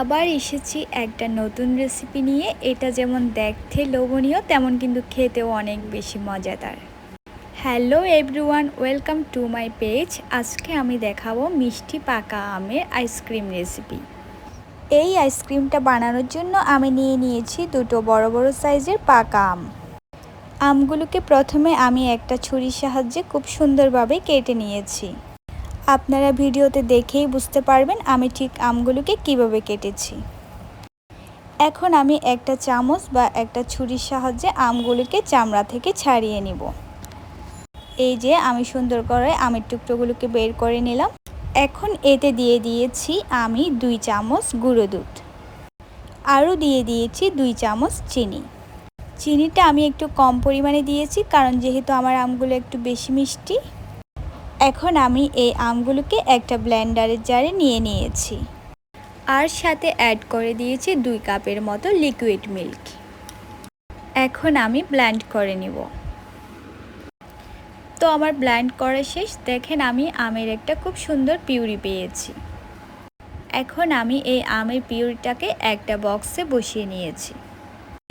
আবার এসেছি একটা নতুন রেসিপি নিয়ে। এটা যেমন দেখতে লোভনীয়, তেমন কিন্তু খেতেও অনেক বেশি মজাদার। Hello everyone welcome to my page আজকে আমি দেখাবো মিষ্টি পাকা আমের আইসক্রিম রেসিপি এই আইসক্রিমটা বানানোর জন্য আমি নিয়ে নিয়েছি দুটো বড় বড় সাইজের পাকা আম। আমগুলোকে প্রথমে আমি একটা ছুরির সাহায্যে খুব সুন্দরভাবে কেটে নিয়েছি। আপনারা ভিডিওতে দেখেই বুঝতে পারবেন আমি ঠিক আমগুলোকে কীভাবে কেটেছি। এখন আমি একটা চামচ বা একটা ছুরির সাহায্যে আমগুলোকে চামড়া থেকে ছাড়িয়ে নিব। এই যে আমি সুন্দর করে আমের টুকরোগুলোকে বের করে নিলাম। এখন এতে দিয়ে দিয়েছি আমি দুই চামচ গুঁড়ো দুধ। আরও দিয়ে দিয়েছি দুই চামচ চিনি। চিনিটা আমি একটু কম পরিমাণে দিয়েছি কারণ যেহেতু আমার আমগুলো একটু বেশি মিষ্টি এখন আমি এই আমগুলোকে একটা ব্লেন্ডারের জারে নিয়ে নিয়েছি। আর সাথে অ্যাড করে দিয়েছি দুই কাপের মতো লিকুইড মিল্ক এখন আমি ব্ল্যান্ড করে নিব। তো আমার ব্ল্যান্ড করা শেষ। দেখেন আমি আমের একটা খুব সুন্দর পিউরি পেয়েছি। এখন আমি এই আমের পিউরিটাকে একটা বক্সে বসিয়ে নিয়েছি।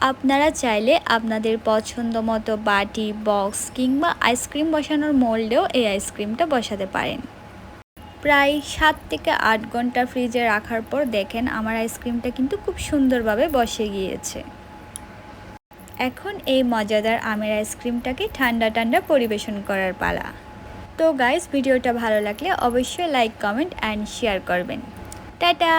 আপনারা চাইলে আপনাদের পছন্দ মতো বাটি, বক্স কিংবা আইসক্রিম বসানোর মোল্ডেও এই আইসক্রিমটা বসাতে পারেন। প্রায় সাত থেকে আট ঘণ্টা ফ্রিজে রাখার পর দেখেন আমার আইসক্রিমটা কিন্তু খুব সুন্দরভাবে বসে গিয়েছে। এখন এই মজাদার আমের আইসক্রিমটাকে ঠান্ডা ঠান্ডা পরিবেশন করার পালা। তো গাইস ভিডিওটা ভালো লাগলে অবশ্যই লাইক কমেন্ট অ্যান্ড শেয়ার করবেন। টাটা!